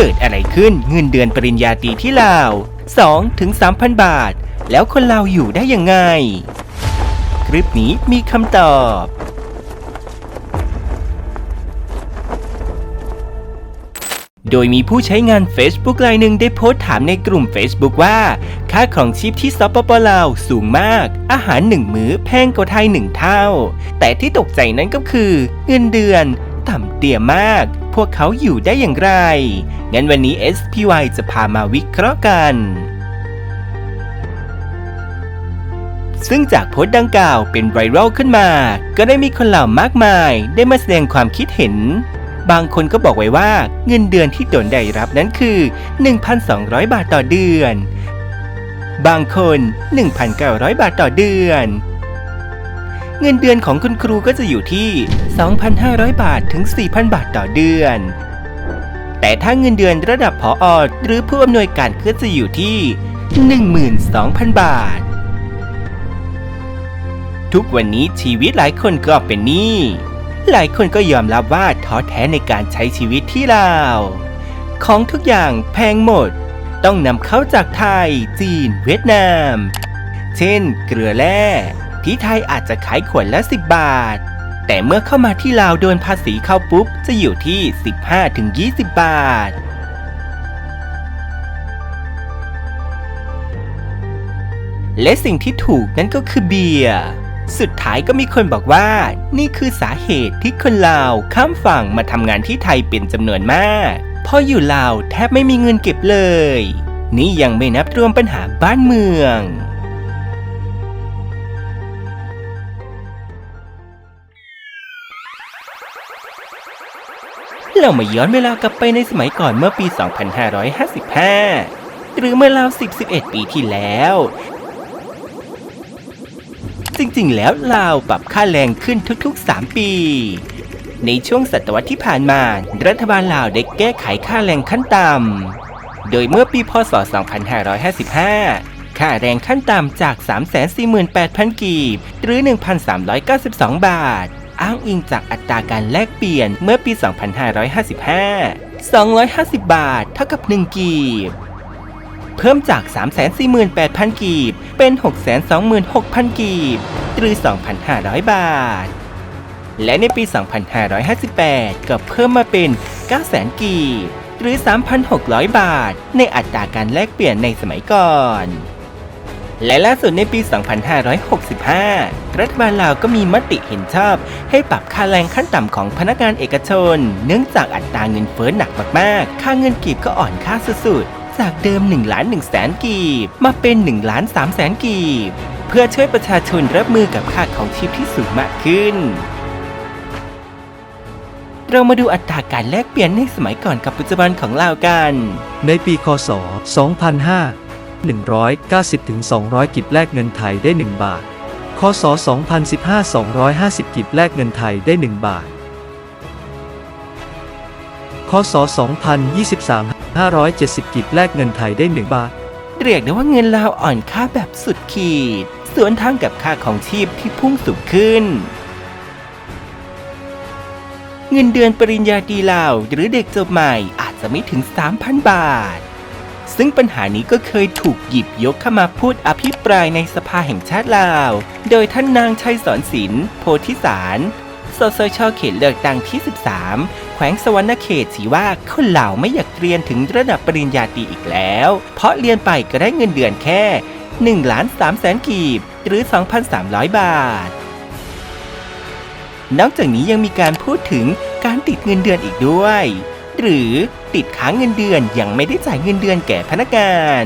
เกิดอะไรขึ้นเงินเดือนปริญญาตรีที่ลาว2ถึง3,000บาท แล้วคนลาวอยู่ได้ยังไง คลิปนี้มีคำตอบ โดยมีผู้ใช้งาน Facebook รายหนึ่งได้โพสต์ถามในกลุ่ม Facebook ว่า ค่าของชีพที่สปปลาวสูงมาก อาหารหนึ่งมื้อแพงกว่าไทยหนึ่งเท่า แต่ที่ตกใจนั้นก็คือ เงินเดือน ต่ำเตี้ยมาก พวกเขาอยู่ได้อย่างไร งั้นวันนี้ SPY จะพามาวิเคราะห์กัน ซึ่งจากโพสต์ดังกล่าวเป็นไวรัลขึ้นมา ก็ได้มีคนเหล่ามากมาย ได้มาแสดงความคิดเห็น บางคนก็บอกไว้ว่าเงินเดือนที่ตนได้รับนั้นคือ 1,200 บาทต่อเดือน บางคน 1,900 บาทต่อเดือน เงินเดือนของคุณครูก็จะอยู่ที่ 2,500 บาทถึง 4,000 บาทต่อเดือน แต่ถ้าเงินเดือนระดับผออหรือผู้อำนวยการก็จะอยู่ที่ 12,000 บาท ทุกวันนี้ชีวิตหลายคนก็เป็นหนี้หลายคนก็ยอมรับว่าท้อแท้ในการใช้ชีวิตที่ลาว ของทุกอย่างแพงหมด ต้องนำเข้าจากไทย จีน เวียดนาม เช่น เกลือแร่ ที่ไทยอาจจะขายขวดละ 10 บาท แต่เมื่อเข้ามาที่ลาวโดนภาษีเข้าปุ๊บ จะอยู่ที่ 15-20 บาทและสิ่งที่ถูกนั่นก็คือเบียร์ สุดท้ายก็มีคนบอกว่า นี่คือสาเหตุที่คนลาวข้ามฝั่งมาทำงานที่ไทยเป็นจำนวนมาก เพราะอยู่ลาวแทบไม่มีเงินเก็บเลย นี่ยังไม่นับรวมปัญหาบ้านเมือง เรามาย้อนเวลากลับไปในสมัยก่อนเมื่อปี 2555 หรือเมื่อราว10-11 ปีที่แล้ว จริงๆ แล้วลาวปรับค่าแรงขึ้นทุกๆ 3 ปี ในช่วงศตวรรษที่ผ่านมา รัฐบาลลาวได้แก้ไขค่าแรงขั้นต่ำ โดยเมื่อปีพศ 2555 ค่าแรงขั้นต่ำจาก 348,000 กีบ หรือ 1,392 บาท อ้างอิงจากอัตราการแลกเปลี่ยนเมื่อปี 2555 250 บาท เท่ากับ 1 กีบ เพิ่มจาก 348,000 กีบ เป็น 626,000 กีบ หรือ 2,500 บาท และในปี 2558 ก็เพิ่มมาเป็น 900,000 กีบ หรือ 3,600 บาท ในอัตราการแลกเปลี่ยนในสมัยก่อน และล่าสุดในปี 2565 รัฐบาลลาวก็มีมติเห็นชอบ ให้ปรับค่าแรงขั้นต่ำของพนักงานเอกชน เนื่องจากอัตราเงินเฟ้อหนักมากๆ ค่าเงินกีบก็อ่อนค่าสุดๆ จากเดิม1ล้าน1แสนกีบ มาเป็น1ล้าน3แสนกีบ เพื่อช่วยประชาชนรับมือกับค่าของชีพที่สูงมากขึ้นเรามาดูอัตราการแลกเปลี่ยนในสมัยก่อนกับปัจจุบันของลาวกัน ในปี คศ2005 190ถึง200 กิบแลกเงินไทยได้ 1 บาท คศ 2015 250 กิบแลกเงินไทยได้ 1 บาท คศ 2023 570 กิบแลกเงินไทยได้ 1 บาท เรียกได้ว่าเงินลาวอ่อนค่าแบบสุดขีด สวนทางกับค่าของชีพที่พุ่งสูงขึ้นเงินเดือนปริญญาตรีลาวหรือเด็กจบใหม่อาจจะไม่ถึง 3,000 บาท ซึ่งปัญหานี้ก็เคยถูกหยิบยกเข้ามาพูดอภิปรายในสภาแห่งชาติลาว โดยท่านนางชัยสอนศิลป์โพธิสารสสชเขตเลือกตั้งที่ 13 แขวงสวรรณเขตชี้ว่าคนเหล่าไม่อยากเรียนถึงระดับปริญญาตรีอีกแล้ว เพราะเรียนไปก็ได้เงินเดือนแค่1ล้าน3แสนกีบ หรือ 2,300 บาท นอกจากนี้ยังมีการพูดถึงการติดเงินเดือนอีกด้วย หรือติดค้างเงินเดือนยังไม่ได้จ่ายเงินเดือนแก่พนักงาน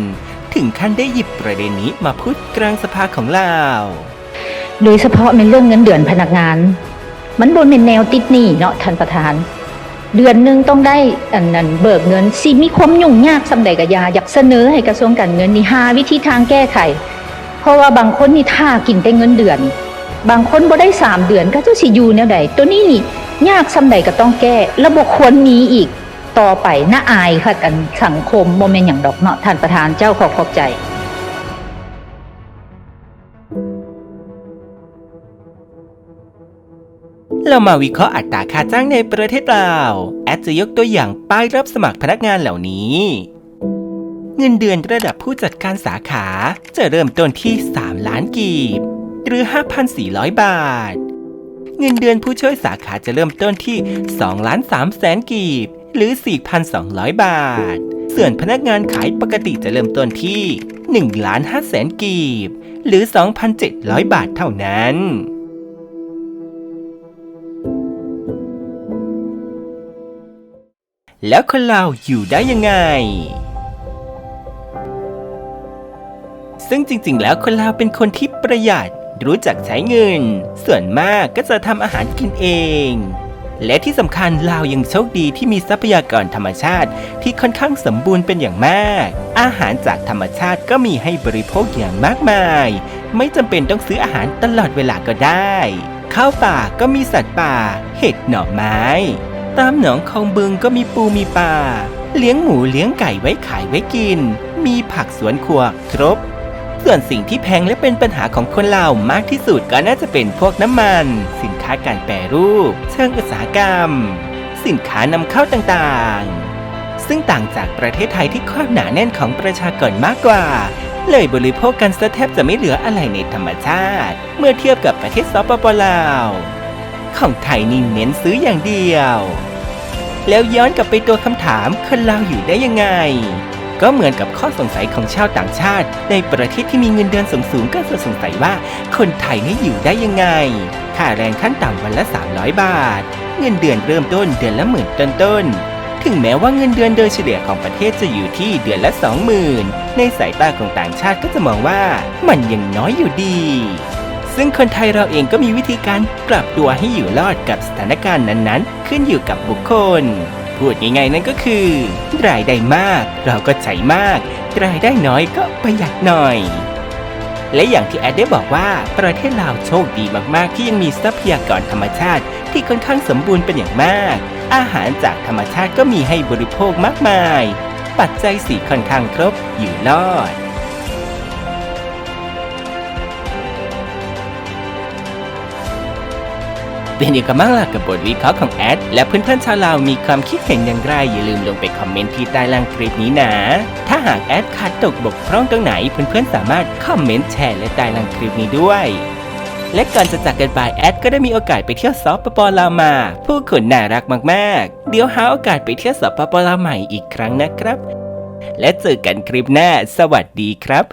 ถึงขั้นได้หยิบประเด็นนี้มาพูดกลางสภาของเราโดยเฉพาะในเรื่องเงินเดือนพนักงาน มันบนเป็นแนวติดหนี้เนาะท่านประธาน เดือนหนึ่งต้องได้อันนั้นเบิกเงินสิมีความยุ่งยากสำใดกะยาอยากเสนอให้กระทรวงการเงินนี่หาวิธีทางแก้ไข เพราะว่าบางคนนี่ท่ากินแต่เงินเดือน บางคนบ่ได้สามเดือนก็จะสิอยู่แนวใดตัวนี้นี่ยากสำใดก็ต้องแก้ระบบควรมีอีก ต่อไปน่าอายค่ะกันสังคมโมเมนอย่างดอกเนาะท่านประธานเจ้าขอขอบใจเรามาวิเคราะห์อัตราค่าจ้างในประเทศลาวแอดจะยกตัวอย่างป้ายรับสมัครพนักงานเหล่านี้ เงินเดือนระดับผู้จัดการสาขาจะเริ่มต้นที่ 3 ล้านกีบ หรือ 5,400 บาท เงินเดือนผู้ช่วยสาขาจะเริ่มต้นที่ 2 ล้าน3แสนกีบ หรือ 4,200 บาท ส่วนพนักงานขายปกติจะเริ่มต้นที่1ล้าน5แสนกีบ หรือ 2,700 บาทเท่านั้นแล้วคนเราอยู่ได้ยังไง ซึ่งจริงๆ แล้วคนลาวเป็นคนที่ประหยัด รู้จักใช้เงิน ส่วนมากก็จะทำอาหารกินเอง และที่สำคัญลาวยังโชคดีที่มีทรัพยากรธรรมชาติ ที่ค่อนข้างสมบูรณ์เป็นอย่างมาก อาหารจากธรรมชาติก็มีให้บริโภคอย่างมากมาย ไม่จำเป็นต้องซื้ออาหารตลอดเวลาก็ได้ข้าวป่าก็มีสัตว์ป่า เห็ดหน่อไม้ ตามหนองคลองบึงก็มีปูมีปลาเลี้ยงหมูเลี้ยงไก่ไว้ขายไว้กิน มีผักสวนครัวครบ ส่วนสิ่งที่แพงและเป็นปัญหาของคนเรามากที่สุดก็น่าจะเป็นพวกน้ำมัน สินค้าการแปรรูป เชิงอุตสาหกรรม สินค้านำเข้าต่างๆ ซึ่งต่างจากประเทศไทยที่ความหนาแน่นของประชากรมากกว่าเลยบริโภคกันซะแทบจะไม่เหลืออะไรในธรรมชาติ เมื่อเทียบกับประเทศสปปลาว ของไทยนี่เน้นซื้ออย่างเดียว แล้วย้อนกลับไปตัวคำถามคนลาวอยู่ได้ยังไง ก็เหมือนกับข้อสงสัยของชาวต่างชาติ ในประเทศที่มีเงินเดือนสูงๆก็จะสงสัยว่าคนไทยนี่อยู่ได้ยังไง ค่าแรงขั้นต่ำวันละ 300 บาท เงินเดือนเริ่มต้นเดือนละหมื่นต้นๆถึงแม้ว่าเงินเดือนโดยเฉลี่ยของประเทศจะอยู่ที่เดือนละ 20,000 ในสายตาของต่างชาติก็จะมองว่ามันยังน้อยอยู่ดี ซึ่งคนไทยเราเองก็มีวิธีการปรับตัวให้อยู่รอดกับสถานการณ์นั้นๆ ขึ้นอยู่กับบุคคล พูดง่ายๆนั่นก็คือ รายได้มากเราก็ใช้มาก รายได้น้อยก็ประหยัดหน่อย และอย่างที่แอดได้บอกว่า ประเทศลาวโชคดีมากๆ ที่ยังมีทรัพยากรธรรมชาติที่ค่อนข้างสมบูรณ์เป็นอย่างมาก อาหารจากธรรมชาติก็มีให้บริโภคมากมาย ปัจจัยสี่ค่อนข้างครบอยู่รอด เป็นยังไงกันบ้างล่ะกับบทวิเคราะห์ของแอด และเพื่อนๆชาวลาวมีความคิดเห็นอย่างไร อย่าลืมลงไปคอมเมนต์ที่ใต้ล่างคลิปนี้นะ ถ้าหากแอดขาดตกบกพร่องตรงไหนเพื่อนๆสามารถคอมเมนต์แชร์และใต้ล่างคลิปนี้ด้วยและก่อนจะจากกันไปแอดก็ได้มีโอกาสไปเที่ยวสปปลาวมา ผู้คนน่ารักมากๆ เดี๋ยวหาโอกาสไปเที่ยวสปปลาวใหม่อีกครั้งนะครับ และเจอกันคลิปหน้า สวัสดีครับ